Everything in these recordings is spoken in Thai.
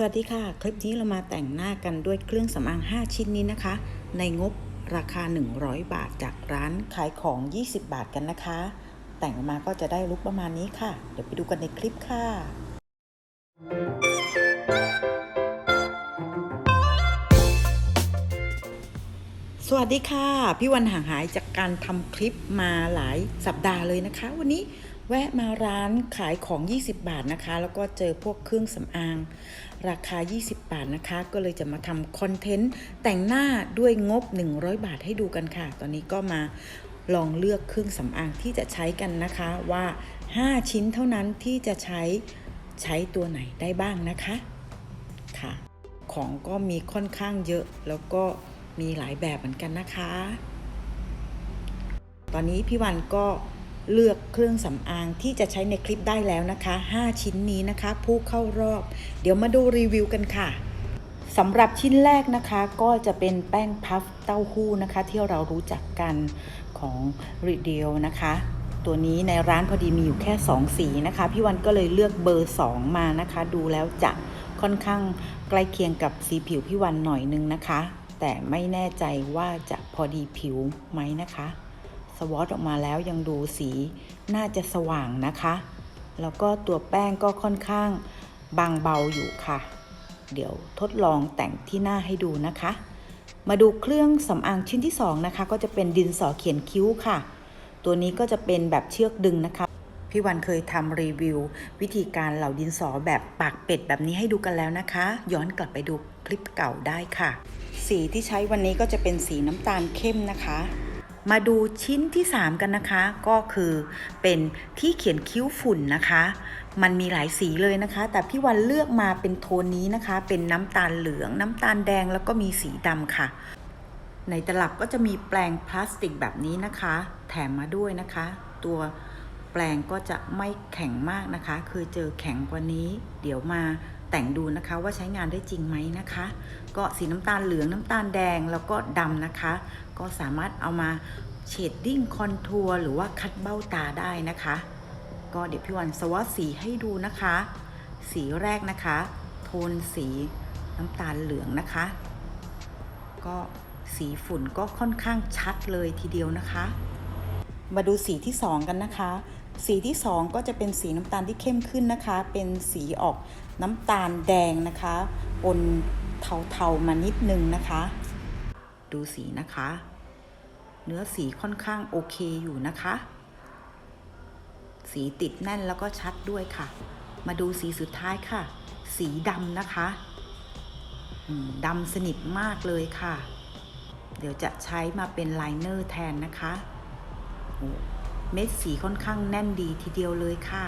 สวัสดีค่ะ คลิปนี้เรามาแต่งหน้ากันด้วยเครื่องสำอาง 5 ชิ้นนี้นะคะ ในงบราคา 100 บาทจากร้านขายของ 20 บาทกันนะคะ แต่งออกมาก็จะได้ลุคประมาณนี้ค่ะ เดี๋ยวไปดูกันในคลิปค่ะสวัสดีค่ะ พี่วันห่างหายจากการทำคลิปมาหลายสัปดาห์เลยนะคะ วันนี้ แวะมาร้านขายของ 20 บาทนะคะ แล้วก็เจอพวกเครื่องสำอาง ราคา 20 บาทนะคะ ก็เลยจะมาทำคอนเทนต์แต่งหน้าด้วยงบ 100 บาทให้ดูกันค่ะ ตอนนี้ก็มาลองเลือกเครื่องสำอางที่จะใช้กันนะคะว่า 5 ชิ้นเท่านั้นที่จะใช้ใช้ตัวไหนได้บ้างนะคะค่ะ ของก็มีค่อนข้างเยอะแล้วก็มีหลายแบบเหมือนกันนะคะ ตอนนี้พี่วันก็ เลือกเครื่องสำอางที่จะใช้ในคลิปได้แล้วนะคะ 5 ชิ้นนี้นะคะ ผู้เข้ารอบ เดี๋ยวมาดูรีวิวกันค่ะสำหรับชิ้นแรกนะคะก็จะเป็นแป้งพัฟเต้าหู้นะคะ ที่เรารู้จักกันของ r e d e a l นะคะ ตัวนี้ในร้านพอดีมีอยู่แค่ 2 สีนะคะ พี่วันก็เลยเลือกเบอร์ 2 มานะคะ ดูแล้วจะค่อนข้างใกล้เคียงกับสีผิวพี่วันหน่อยนึงนะคะ แต่ไม่แน่ใจว่าจะพอดีผิวไหมนะคะ สวอตออกมาแล้วยังดูสีน่าจะสว่างนะคะ แล้วก็ตัวแป้งก็ค่อนข้างบางเบาอยู่ค่ะ เดี๋ยวทดลองแต่งที่หน้าให้ดูนะคะ มาดูเครื่องสำอางชิ้นที่สองนะคะ ก็จะเป็นดินสอเขียนคิ้วค่ะ ตัวนี้ก็จะเป็นแบบเชือกดึงนะคะพี่วันเคยทำรีวิว วิธีการเหล่าดินสอแบบปากเป็ดแบบนี้ให้ดูกันแล้วนะคะ ย้อนกลับไปดูคลิปเก่าได้ค่ะ สีที่ใช้วันนี้ก็จะเป็นสีน้ำตาลเข้มนะคะ มาดูชิ้นที่ 3 กันนะคะ ก็คือเป็นที่เขียนคิ้วฝุ่นนะคะ มันมีหลายสีเลยนะคะ แต่พี่วันเลือกมาเป็นโทนนี้นะคะ เป็นน้ำตาลเหลือง น้ำตาลแดงแล้วก็มีสีดำค่ะ ในตลับก็จะมีแปลงพลาสติกแบบนี้นะคะ แถมมาด้วยนะคะ ตัวแปลงก็จะไม่แข็งมากนะคะเคยเจอแข็งกว่านี้ เดี๋ยวมาแต่งดูนะคะว่าใช้งานได้จริงไหมนะคะ ก็สีน้ำตาลเหลืองน้ำตาลแดงแล้วก็ดำนะคะ ก็สามารถเอามาเชดดิ้งคอนทัวร์หรือว่าคัดเบ้าตาได้นะคะ ก็เดี๋ยวพี่วันสวอตสีให้ดูนะคะ สีแรกนะคะ โทนสีน้ำตาลเหลืองนะคะ ก็สีฝุ่นก็ค่อนข้างชัดเลยทีเดียวนะคะ มาดูสีที่ 2 กันนะคะ สีที่ 2 ก็จะเป็นสีน้ำตาลที่เข้มขึ้นนะคะ เป็นสีออกน้ำตาลแดงนะคะปนเทาๆมานิดนึงนะคะ ดูสีนะคะ เนื้อสีค่อนข้างโอเคอยู่นะคะ สีติดแน่นแล้วก็ชัดด้วยค่ะ มาดูสีสุดท้ายค่ะ สีดำนะคะดำสนิทมากเลยค่ะ เดี๋ยวจะใช้มาเป็นไลเนอร์แทนนะคะเม็ดสีค่อนข้างแน่นดีทีเดียวเลยค่ะ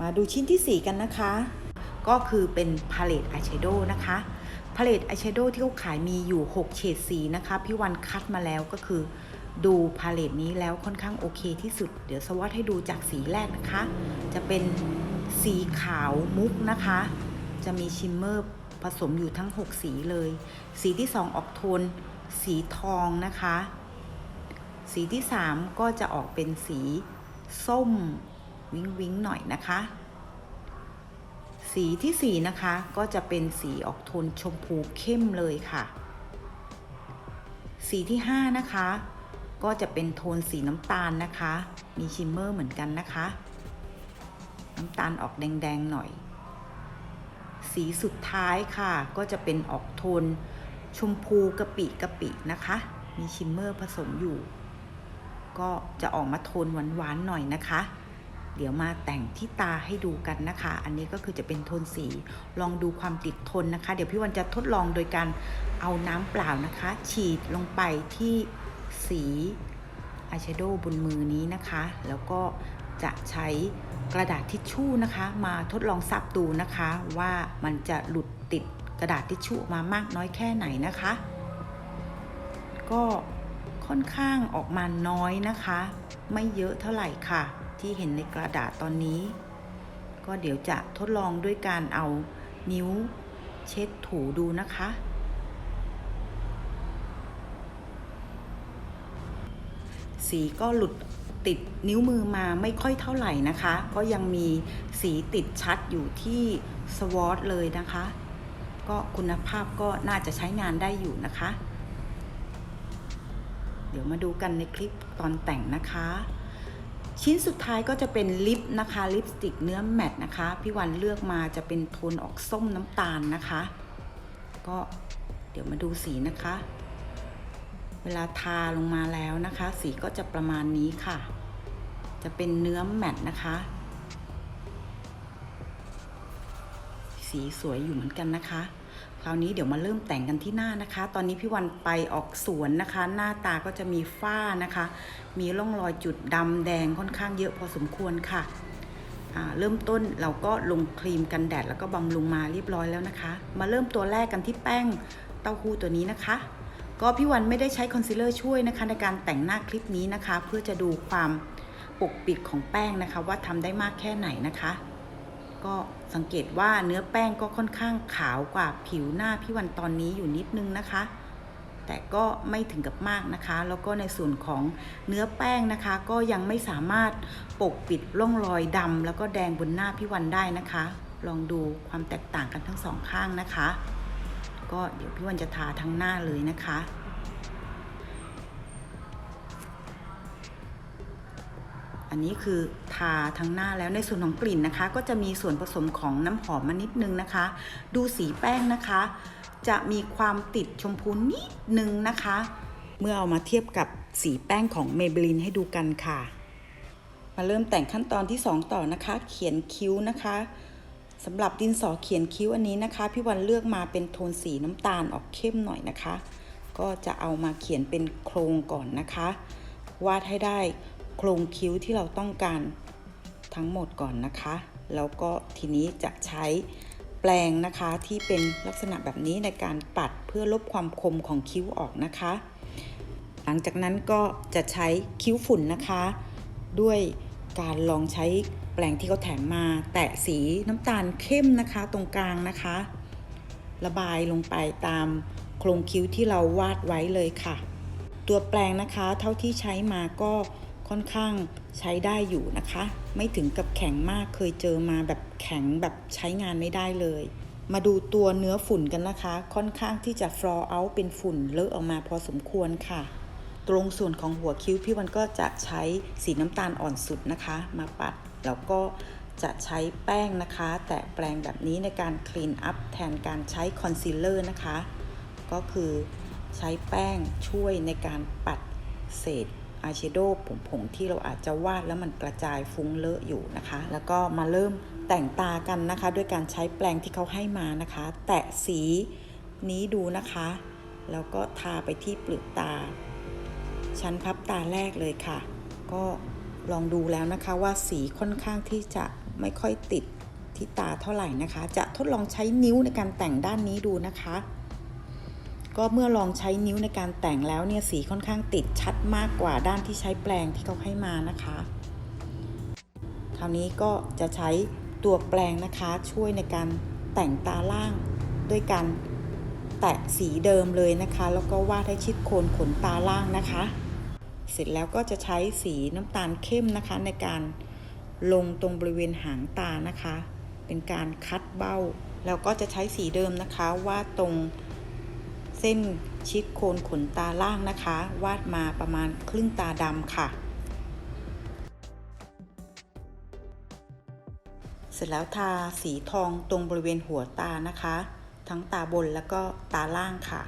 มาดูชิ้นที่ 4 กันนะคะ ก็คือเป็นพาเลตอายแชโดว์นะคะ พาเลตอายแชโดว์ที่เขาขายมีอยู่ 6 เฉดสีนะคะ พี่วันคัดมาแล้วก็คือ ดูพาเลตนี้แล้วค่อนข้างโอเคที่สุด เดี๋ยวสวัสดให้ดูจากสีแรกนะคะ จะเป็นสีขาวมุกนะคะ จะมีชิมเมอร์ผสมอยู่ทั้ง 6 สีเลย สีที่ 2 ออกโทน สีทองนะคะ สีที่ 3 ก็จะออกเป็นสีส้มวิงวิงหน่อยนะคะ สีที่ 4 นะคะ ก็จะเป็นสีออกโทนชมพูเข้มเลยค่ะ สีที่ 5 นะคะ ก็จะเป็นโทนสีน้ำตาลนะคะ มีชิมเมอร์เหมือนกันนะคะ น้ำตาลออกแดงๆหน่อย สีสุดท้ายค่ะ ก็จะเป็นออกโทนชมพูกะปิกะปินะคะ มีชิมเมอร์ผสมอยู่ ก็จะออกมาโทนหวานๆหน่อยนะคะ เดี๋ยวมาแต่งที่ตาให้ดูกันนะคะ อันนี้ก็คือจะเป็นโทนสี ลองดูความติดทนนะคะ เดี๋ยวพี่วันจะทดลองโดยการเอาน้ำเปล่านะคะ ฉีดลงไปที่สีอายแชโดว์บนมือนี้นะคะ แล้วก็จะใช้กระดาษทิชชู่นะคะ มาทดลองซับดูนะคะว่ามันจะหลุดติดกระดาษทิชชู่มามากน้อยแค่ไหนนะคะ ก็ค่อนข้างออกมาน้อยนะคะ ไม่เยอะเท่าไหร่ค่ะ ที่เห็นในกระดาษตอนนี้ ก็เดี๋ยวจะทดลองด้วยการเอานิ้วเช็ดถูดูนะคะ สีก็หลุดติดนิ้วมือมาไม่ค่อยเท่าไหร่นะคะ ก็ยังมีสีติดชัดอยู่ที่สวอตเลยนะคะ ก็คุณภาพก็น่าจะใช้งานได้อยู่นะคะ เดี๋ยวมาดูกันในคลิปตอนแต่งนะคะ ชิ้นสุดท้ายก็จะเป็นลิปนะคะ ลิปสติกเนื้อแมตนะคะ พี่วันเลือกมาจะเป็นโทนออกส้มน้ำตาลนะคะ ก็เดี๋ยวมาดูสีนะคะ เวลาทาลงมาแล้วนะคะ สีก็จะประมาณนี้ค่ะ จะเป็นเนื้อแมตนะคะ สีสวยอยู่เหมือนกันนะคะ คราวนี้เดี๋ยวมาเริ่มแต่งกันที่หน้านะคะ ตอนนี้พี่วันไปออกสวนนะคะ หน้าตาก็จะมีฝ้านะคะ มีร่องรอยจุดดำแดงค่อนข้างเยอะพอสมควรค่ะเริ่มต้นเราก็ลงครีมกันแดดแล้วก็บำรุงมาเรียบร้อยแล้วนะคะ มาเริ่มตัวแรกกันที่แป้งเต้าหู้ตัวนี้นะคะ ก็พี่วันไม่ได้ใช้คอนซีลเลอร์ช่วยนะคะ ในการแต่งหน้าคลิปนี้นะคะ เพื่อจะดูความปกปิดของแป้งนะคะ ว่าทำได้มากแค่ไหนนะคะ ก็สังเกตว่าเนื้อแป้งก็ค่อนข้างขาวกว่าผิวหน้าพี่วันตอนนี้อยู่นิดนึงนะคะ แต่ก็ไม่ถึงกับมากนะคะ แล้วก็ในส่วนของเนื้อแป้งนะคะ ก็ยังไม่สามารถปกปิดร่องรอยดำแล้วก็แดงบนหน้าพี่วันได้นะคะ ลองดูความแตกต่างกันทั้งสองข้างนะคะ ก็เดี๋ยวพี่วันจะทาทั้งหน้าเลยนะคะ อันนี้คือทาทั้งหน้าแล้วในส่วนของกลิ่นนะคะ ก็จะมีส่วนผสมของน้ำหอมมานิดนึงนะคะ ดูสีแป้งนะคะ จะมีความติดชมพูนิดนึงนะคะ เมื่อเอามาเทียบกับสีแป้งของ Maybelline ให้ดูกันค่ะ มาเริ่มแต่งขั้นตอนที่ 2 ต่อนะคะ เขียนคิ้วนะคะสำหรับดินสอเขียนคิ้วอันนี้นะคะ พี่วันเลือกมาเป็นโทนสีน้ำตาลออกเข้มหน่อยนะคะ ก็จะเอามาเขียนเป็นโครงก่อนนะคะ วาดให้ได้ โครงคิ้วที่เราต้องการทั้งหมดก่อนนะคะ แล้วก็ทีนี้จะใช้แปรงนะคะที่เป็นลักษณะแบบนี้ในการปัดเพื่อลบความคมของคิ้วออกนะคะ หลังจากนั้นก็จะใช้คิ้วฝุ่นนะคะ ด้วยการลองใช้แปรงที่เขาแถมมาแตะสีน้ำตาลเข้มนะคะตรงกลางนะคะ ระบายลงไปตามโครงคิ้วที่เราวาดไว้เลยค่ะ ตัวแปรงนะคะเท่าที่ใช้มาก็ ค่อนข้างใช้ได้อยู่นะคะ ไม่ถึงกับแข็งมากเคยเจอมาแบบแข็งแบบใช้งานไม่ได้เลย มาดูตัวเนื้อฝุ่นกันนะคะ ค่อนข้างที่จะฟลอเอาเป็นฝุ่นเลอะออกมาพอสมควรค่ะ ตรงส่วนของหัวคิ้วพี่วันก็จะใช้สีน้ำตาลอ่อนสุดนะคะ มาปัดแล้วก็จะใช้แป้งนะคะ แตะแปรงแบบนี้ในการคลีนอัพแทนการใช้คอนซีลเลอร์นะคะ ก็คือใช้แป้งช่วยในการปัดเศษ อายแชโดว์ผงๆที่เราอาจจะวาดแล้วมันกระจายฟุ้งเลอะอยู่นะคะ แล้วก็มาเริ่มแต่งตากันนะคะ ด้วยการใช้แปรงที่เขาให้มานะคะ แตะสีนี้ดูนะคะ แล้วก็ทาไปที่เปลือกตา ชั้นพับตาแรกเลยค่ะ ก็ลองดูแล้วนะคะว่าสีค่อนข้างที่จะไม่ค่อยติดที่ตาเท่าไหร่นะคะ จะทดลองใช้นิ้วในการแต่งด้านนี้ดูนะคะ ก็เมื่อลองใช้นิ้วในการแต่งแล้วเนี่ยสีค่อนข้างติดชัดมากกว่าด้านที่ใช้แปรงที่เขาให้มานะคะ คราวนี้ก็จะใช้ตัวแปรงนะคะช่วยในการแต่งตาล่างด้วยการแตะสีเดิมเลยนะคะ แล้วก็วาดให้ชิดโคนขนตาล่างนะคะ เสร็จแล้วก็จะใช้สีน้ำตาลเข้มนะคะ ในการลงตรงบริเวณหางตานะคะ เป็นการคัดเบ้า แล้วก็จะใช้สีเดิมนะคะวาดตรง ส้นชิดโคนขนตาล่างนะคะ วาดมาประมาณครึ่งตาดำค่ะ เสร็จแล้วทาสีทองตรงบริเวณหัวตานะคะ ทั้งตาบนแล้วก็ตาล่างค่ะ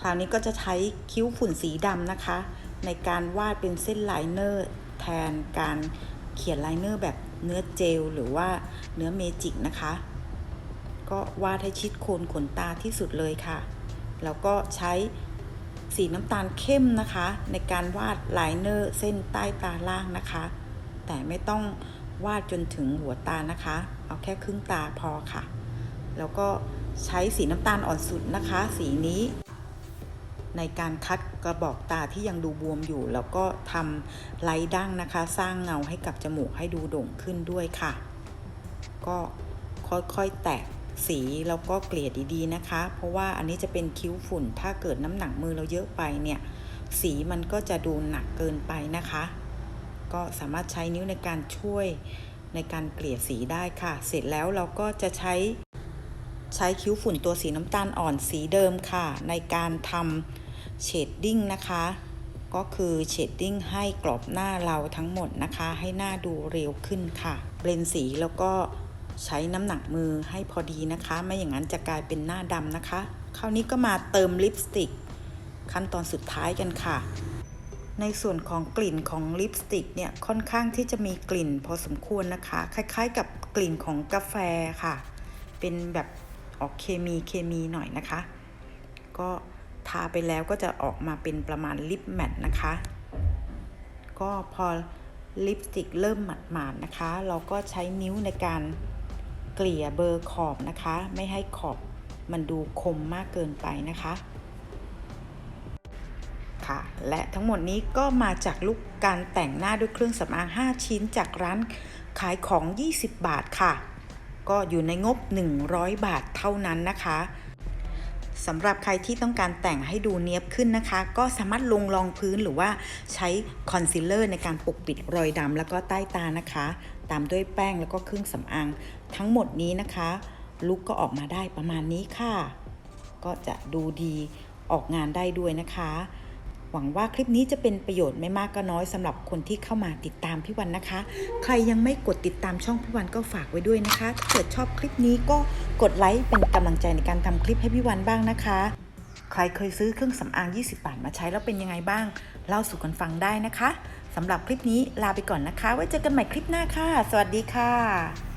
คราวนี้ก็จะใช้คิ้วฝุ่นสีดำนะคะ ในการวาดเป็นเส้นไลเนอร์แทนการเขียนไลเนอร์แบบเนื้อเจลหรือว่าเนื้อเมจิกนะคะ ก็วาดให้ชิดโคนขนตาที่สุดเลยค่ะ แล้วก็ใช้สีน้ำตาลเข้มนะคะ ในการวาดไลเนอร์เส้นใต้ตาล่างนะคะ แต่ไม่ต้องวาดจนถึงหัวตานะคะ เอาแค่ครึ่งตาพอค่ะ แล้วก็ใช้สีน้ำตาลอ่อนสุดนะคะ สีนี้ในการคัดกระบอกตาที่ยังดูบวมอยู่ แล้วก็ทำไลดั้งนะคะ สร้างเงาให้กับจมูกให้ดูโด่งขึ้นด้วยค่ะ ก็ค่อยๆแตะ สีแล้วก็เกลี่ยดีๆนะคะ เพราะว่าอันนี้จะเป็นคิ้วฝุ่น ถ้าเกิดน้ำหนักมือเราเยอะไปเนี่ย สีมันก็จะดูหนักเกินไปนะคะ ก็สามารถใช้นิ้วในการช่วยในการเกลี่ยสีได้ค่ะ เสร็จแล้วเราก็จะใช้ใช้คิ้วฝุ่นตัวสีน้ำตาลอ่อนสีเดิมค่ะ ในการทำเชดดิ้งนะคะ ก็คือเชดดิ้งให้กรอบหน้าเราทั้งหมดนะคะ ให้หน้าดูเร็วขึ้นค่ะเบลนสีแล้วก็ ใช้น้ำหนักมือให้พอดีนะคะ ไม่อย่างนั้นจะกลายเป็นหน้าดำนะคะ คราวนี้ก็มาเติมลิปสติก ขั้นตอนสุดท้ายกันค่ะ ในส่วนของกลิ่นของลิปสติกเนี่ยค่อนข้างที่จะมีกลิ่นพอสมควรนะคะ คล้ายๆ กับกลิ่นของกาแฟค่ะ เป็นแบบออกเคมีเคมีหน่อยนะคะ ก็ทาไปแล้วก็จะออกมาเป็นประมาณลิปแมทนะคะ ก็พอลิปสติกเริ่มหมาดๆนะคะ เราก็ใช้นิ้วในการ ลี่ยเบอร์ขอบนะคะ ไม่ให้ขอบมันดูคมมากเกินไปนะคะค่ะ และทั้งหมดนี้ก็มาจากลุกการแต่งหน้าด้วยเครื่องสำอาง 5 ชิ้นจากร้านขายของ 20 บาทค่ะ ก็อยู่ในงบ 100 บาทเท่านั้นนะคะสำหรับใครที่ต้องการแต่งให้ดูเนียบขึ้นนะคะ ก็สามารถลงรองพื้นหรือว่าใช้คอนซีลเลอร์ในการปกปิดรอยดำแล้วก็ใต้ตานะคะ ตามด้วยแป้งแล้วก็เครื่องสำอางทั้งหมดนี้นะคะ ลุกก็ออกมาได้ประมาณนี้ค่ะ ก็จะดูดีออกงานได้ด้วยนะคะ หวังว่าคลิปนี้จะเป็นประโยชน์ไม่มากก็น้อยสำหรับคนที่เข้ามาติดตามพี่วันนะคะ ใครยังไม่กดติดตามช่องพี่วันก็ฝากไว้ด้วยนะคะ ถ้าเกิดชอบคลิปนี้ก็กดไลค์เป็นกำลังใจในการทำคลิปให้พี่วันบ้างนะคะใครเคยซื้อเครื่องสำอาง 20 บาทมาใช้แล้วเป็นยังไงบ้าง เล่าสู่กันฟังได้นะคะ สำหรับคลิปนี้ลาไปก่อนนะคะ ไว้เจอกันใหม่คลิปหน้าค่ะ สวัสดีค่ะ